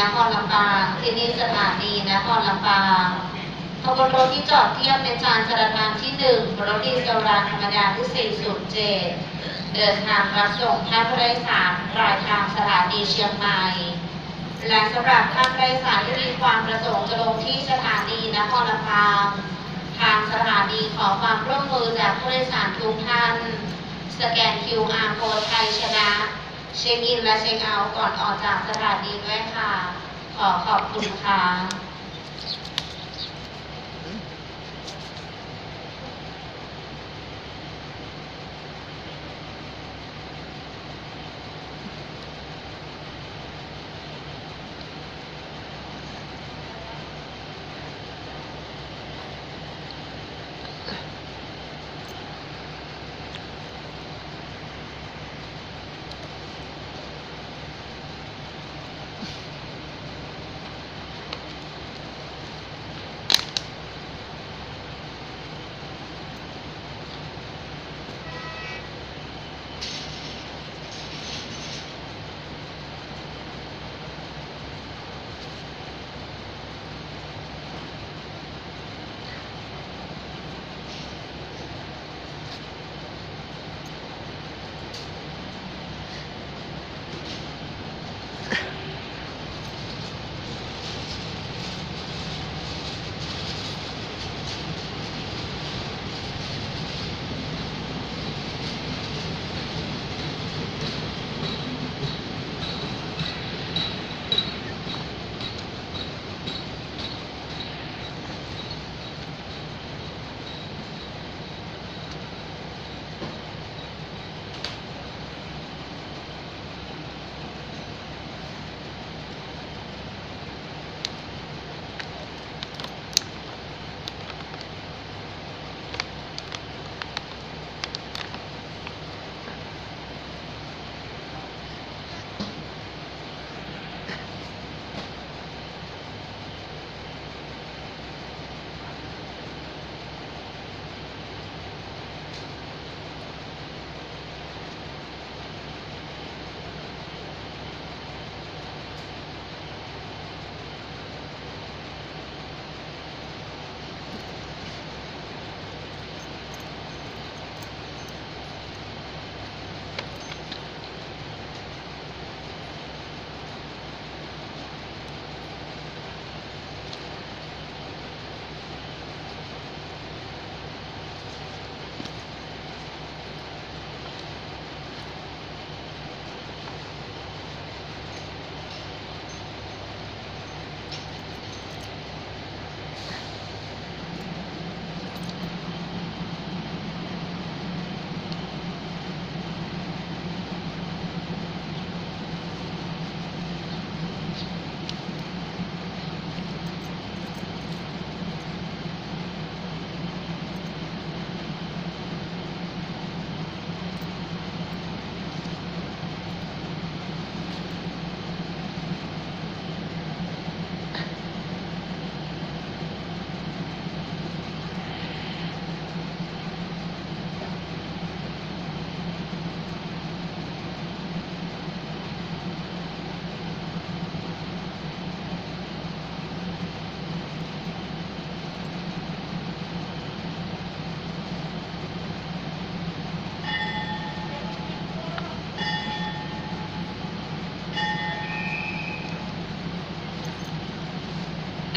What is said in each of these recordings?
นครลำปางที่นี่สถานีนครลำปางขบวนรถที่จอดเทียบในจานจราจรที่หนึ่งรถดีเซลรางธรรมดาที่ 407 เดินทางรับส่งท่านผู้โดยสารปลายทางสถานีเชียงใหม่ และสำหรับท่านผู้โดยสารที่มีความประสงค์จะลงที่สถานีนครลำปาง ทางสถานีขอความร่วมมือจากผู้โดยสารทุกท่าน สแกน QR code ไทยชนะ เช็คอินและเช็คเอาท์ก่อนออกจากสถานีด้วยค่ะ ขอขอบคุณค่ะ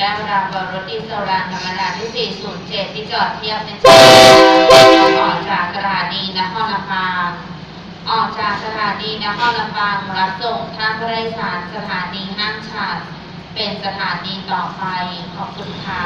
ได้วลาบนรถดินสวรรค์ธรรมดาที่ 407 ที่จอดเทียบเป็นจออกจากสถานีนครลำปางออกจากสถานีนครลำปางรับส่งท่านผู้โดยสารสถานีห้างฉัดเป็นสถานีต่อไปขอบคุณค่ะ